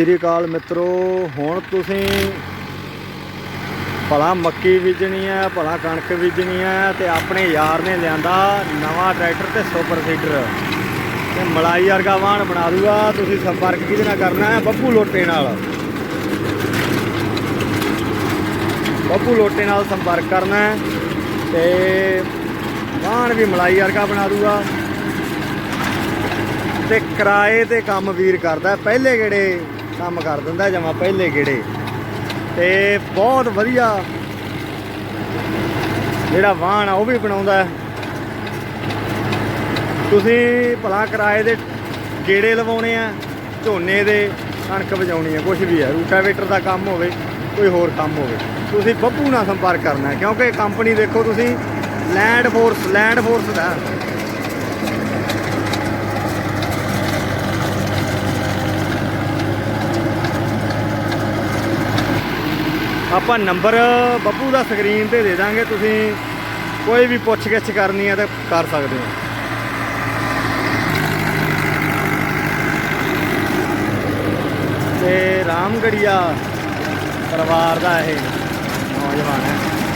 ਸ਼੍ਰੀ ਅਕਾਲ ਮਿੱਤਰੋ, ਹੁਣ ਤੁਸੀਂ ਭਲਾ ਮੱਕੀ ਬੀਜਣੀ ਹੈ, ਭਲਾ ਕਣਕ ਬੀਜਣੀ ਹੈ ਤੇ ਆਪਣੇ ਯਾਰ ਨੇ ਲਿਆਂਦਾ ਨਵਾਂ ਟਰੈਕਟਰ ਤੇ ਸੁਪਰ ਸੀਡਰ। ਤੇ ਮਲਾਈ ਵਰਗਾ ਵਾਹਣ ਬਣਾ ਦੂਗਾ, ਤੁਸੀਂ ਸੰਪਰਕ ਕਿਹਦੇ ਨਾਲ ਕਰਨਾ ਹੈ? ਬੱਬੂ ਲੋਟੇ ਨਾਲ। ਬੱਬੂ ਲੋਟੇ ਨਾਲ ਸੰਪਰਕ ਕਰਨਾ ਹੈ ਤੇ ਵਾਹਣ ਵੀ ਮਲਾਈ ਵਰਗਾ ਬਣਾ ਦੂਗਾ। ਤੇ ਕਿਰਾਏ ਤੇ ਕੰਮ ਵੀਰ ਕਰਦਾ ਪਹਿਲੇ ਕਿਹੜੇ ਕੰਮ ਕਰ ਦਿੰਦਾ ਜਮਾ ਪਹਿਲੇ ਗੇੜੇ। ਤੇ ਬਹੁਤ ਵਧੀਆ ਜਿਹੜਾ ਵਾਹਣ ਆ, ਉਹ ਵੀ ਬਣਾਉਂਦਾ ਤੁਸੀਂ ਭਲਾ ਕਿਰਾਏ ਦੇ ਗੇੜੇ ਲਵਾਉਣੇ ਆ, ਝੋਨੇ ਦੇ ਕਣਕ ਵਜਾਉਣੀ ਆ ਕੁਝ ਵੀ ਹੈ ਰੂਟਾਵੇਟਰ ਦਾ ਕੰਮ ਹੋਵੇ, ਕੋਈ ਹੋਰ ਕੰਮ ਹੋਵੇ, ਤੁਸੀਂ ਬੱਬੂ ਨਾਲ ਸੰਪਰਕ ਕਰਨਾ ਕਿਉਂਕਿ ਕੰਪਨੀ ਦੇਖੋ ਤੁਸੀਂ ਲੈਂਡ ਫੋਰਸ ਲੈਂਡ ਫੋਰਸ ਦਾ। ਆਪਾਂ ਨੰਬਰ ਬੱਬੂ ਦਾ ਸਕਰੀਨ ਤੇ ਦੇ ਦਾਂਗੇ, ਤੁਸੀਂ ਕੋਈ ਵੀ ਪੁੱਛ ਗਿੱਛ ਕਰਨੀ ਹੈ ਤਾਂ ਕਰ ਸਕਦੇ ਹੋ। ਤੇ ਰਾਮਗੜੀਆ ਪਰਿਵਾਰ ਦਾ ਇਹ ਨੌਜਵਾਨ ਹੈ।